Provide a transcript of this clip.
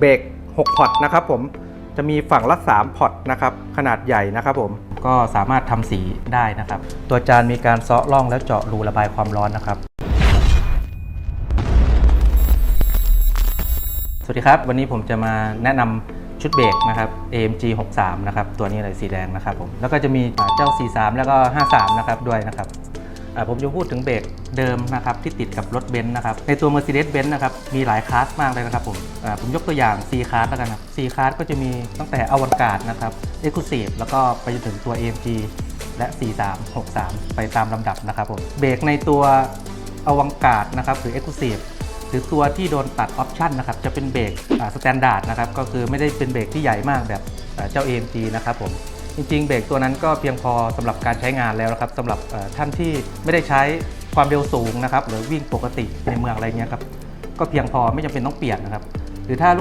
เบรก6พอร์ตนะครับผมจะมีฝั่งละ3พอร์ตนะครับขนาดใหญ่นะครับผมก็สามารถทำสีได้นะครับ ตัวจานมีการเซาะร่องแล้วเจาะรูระบายความร้อนนะครับ สวัสดีครับ วันนี้ผมจะมาแนะนำชุดเบรกนะครับ AMG 63 นะครับ ตัวนี้เลยสีแดงนะครับผม แล้วก็จะมีเจ้า 43 แล้วก็ 53 นะครับด้วยนะครับ ผมจะพูดถึงเบรกเดิมนะครับที่ติดกับรถเบนซ์นะครับในตัว Mercedes-Benz นะครับมีหลายคลาสมากเลยนะครับผมผมยกตัวอย่าง C คลาสแล้วกันครับ C คลาสก็จะมีตั้งแต่อวันการ์ดนะครับ Exclusive แล้วก็ไปจนถึงตัว AMG และ 43 63 ไปตามลำดับนะครับผมเบรกในตัวอวังการ์ดนะครับหรือ Exclusive หรือตัวที่โดนตัดออปชันนะครับจะเป็นเบรกสแตนดาร์ดนะครับก็คือไม่ได้เป็นเบรกที่ใหญ่มากแบบอ่าเจ้า AMG นะครับผม จริงๆ เบรกตัวนั้นก็เพียงพอสำหรับการใช้งานแล้วนะครับสำหรับท่านที่ไม่ได้ใช้ความเร็วสูงนะครับหรือวิ่งปกติในเมืองอะไรเงี้ยครับก็เพียงพอไม่จำเป็นต้องเปลี่ยนนะครับ หรือถ้าลูก